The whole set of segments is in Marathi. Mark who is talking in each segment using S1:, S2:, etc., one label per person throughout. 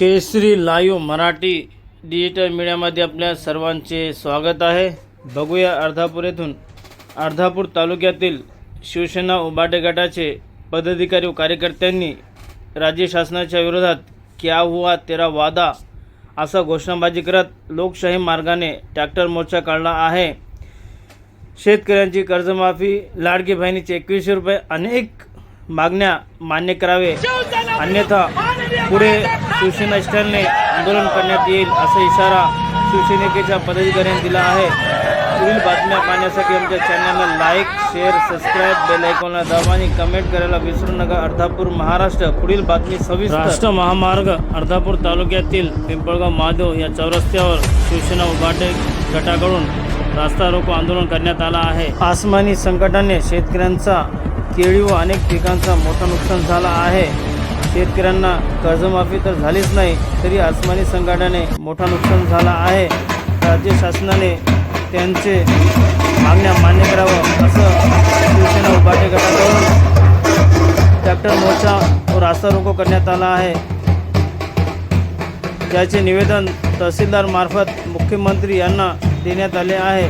S1: केसरी लाईव्ह मराठी डिजिटल मीडियामध्ये आपल्या सर्वांचे स्वागत आहे. बघूया अर्धापूर येथून. अर्धापूर तालुक्यातील शिवसेना उबाटे गटाचे पदाधिकारी व कार्यकर्त्यांनी राज्य शासनाच्या विरोधात क्या हुआ तेरा वादा असा घोषणाबाजी करत लोकशाही मार्गाने ट्रॅक्टर मोर्चा काढला आहे. शेतकऱ्यांची कर्जमाफी लाडकी बहिणीचे एकवीसशे रुपये अनेक मागण्या मान्य करावे. अन्यथा पुढे शिवसेना स्टॅलने आंदोलन करण्यात येईल असा इशारा शिवसेनेच्या पदाधिकाऱ्यांनी दिला आहे. पुढील बातम्या पाहण्यासाठी आमच्या चॅनलला लाईक शेअर सबस्क्राईब बेल आयकॉनला दाबा आणि कमेंट करायला विसरू नका. अर्धापूर महाराष्ट्र पुढील बातमी सव्वीस राष्ट्र महामार्ग अर्धापूर तालुक्यातील पिंपळगाव महादेव या चौरस्त्यावर शिवसेना उभाटे गटाकडून रास्ता रोको आंदोलन करण्यात आला आहे. आसमानी संकटाने शेतकऱ्यांचा केळी व अनेक पिकांचा मोठा नुकसान झाला आहे. शेतकऱ्यांना कर्जमाफी तर झालीच नाही तरी आसमानी संघटनेने मोठा नुकसान झाला आहे. राज्य शासनाने त्यांचे मागण्या मान्य करावं असं शिवसेना उभाटे गटाकडून ट्रॅक्टर मोर्चा व रास्ता रोको करण्यात आला आहे. त्याचे निवेदन तहसीलदार मार्फत मुख्यमंत्री यांना देण्यात आले आहे.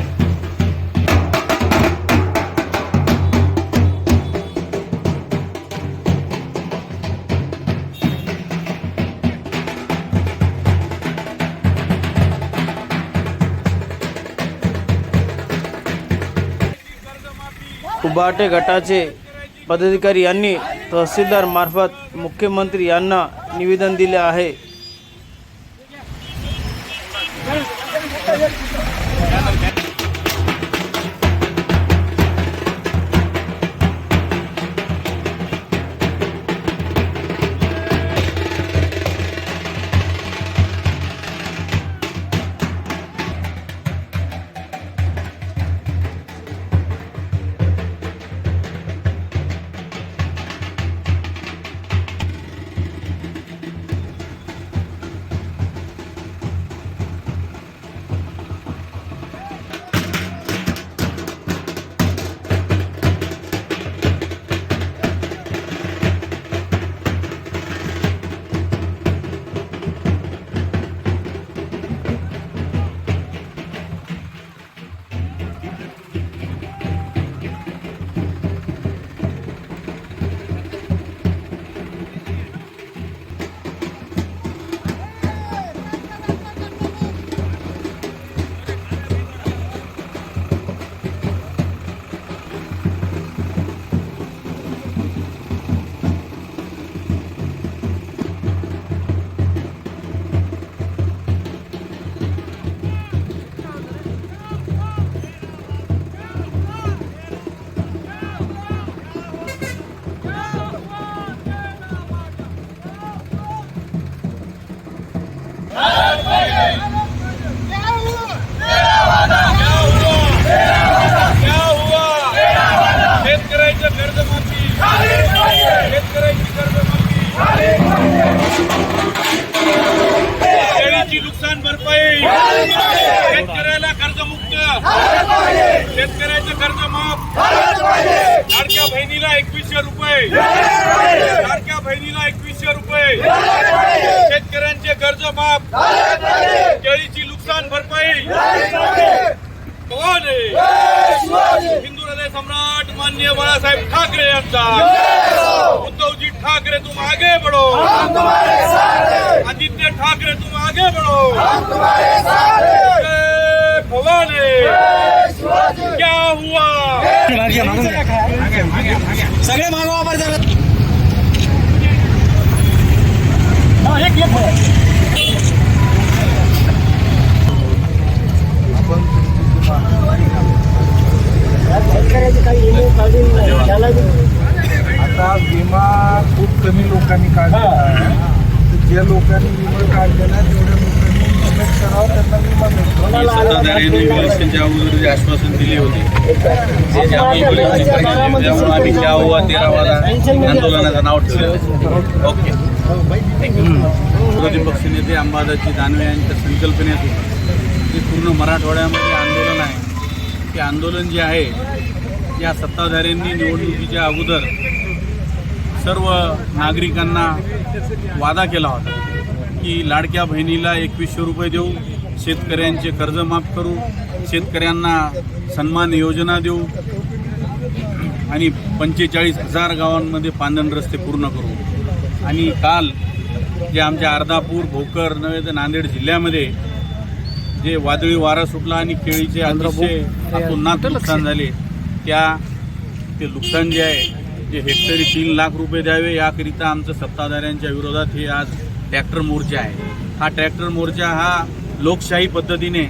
S1: उबाटे गटाचे पदाधिकारी यांनी तहसीलदार मार्फत मुख्यमंत्री यांना निवेदन दिले आहे.
S2: शेतकऱ्याची नुकसान भरपाई. शेतकऱ्याला कर्जमुक्त. शेतकऱ्याचं कर्ज माफ. लाडक्या बहिणीला एकवीसशे रुपये. लाडक्या बहिणीला एकवीसशे रुपये. शेतकऱ्यांचे कर्ज माफ. केळीची नुकसान भरपाई. हिंदू हृदय सम्राट मान्य बाळासाहेब ठाकरे यांचा. उद्धवजी ठाकरे तुम आगे बढ़ो। आदित्य ठाकरे तुम आगे बढ़ो। जय भवानी। क्या हुआ?
S3: सगळे मागवा बरं जरा.
S4: आता विमा खूप कमी लोकांनी काढलेला आहे तर ज्या लोकांनी विमा काढलेला आहे, तेवढ्या लोकांनी इन्व्हेस्ट करावं त्यांना विमा मिळतो
S2: सत्ताधाऱ्यांनी इलेक्शनच्या अगोदर जे आश्वासन दिले होते. ते जे बोलले त्यामुळे आम्ही आंदोलनाचं नाव ठेवलं. ओके. विरोधी पक्षनेते अंबादासजी दानवे यांच्या संकल्पनेतून जे पूर्ण मराठवाड्यामध्ये आंदोलन आहे. ते आंदोलन जे आहे या सत्ताधाऱ्यांनी निवडणुकीच्या अगोदर सर्व नागरिकांना वादा केला होता की लाडक्या बहिणीला एकवीसशे रुपये देऊ शेतकऱ्यांचे कर्ज माफ करू शेतकऱ्यांना सन्मान योजना देऊ आणि पंचेचाळीस हजार गावांमध्ये पांदण रस्ते पूर्ण करू. आणि काल जे आमच्या अर्धापूर भोकर नव्हे तर नांदेड जिल्ह्यामध्ये जे वादळी वारा सुटला आणि केळीचे अतिशय अतोनात नुकसान झाले त्या ते नुकसान जे आहे जे हेक्टरी तीन लाख रुपये द्यावे याकरिता आमचं सत्ताधाऱ्यांच्या विरोधात हे आज ट्रॅक्टर मोर्चा आहे. हा ट्रॅक्टर मोर्चा हा लोकशाही पद्धतीने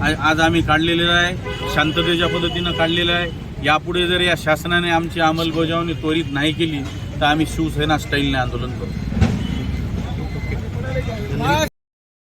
S2: आज आम्ही काढलेला आहे शांततेच्या पद्धतीनं काढलेला आहे. यापुढे जर या शासनाने आमची अंमलबजावणी त्वरित नाही केली तर आम्ही शिवसेना स्टाईलने आंदोलन करू.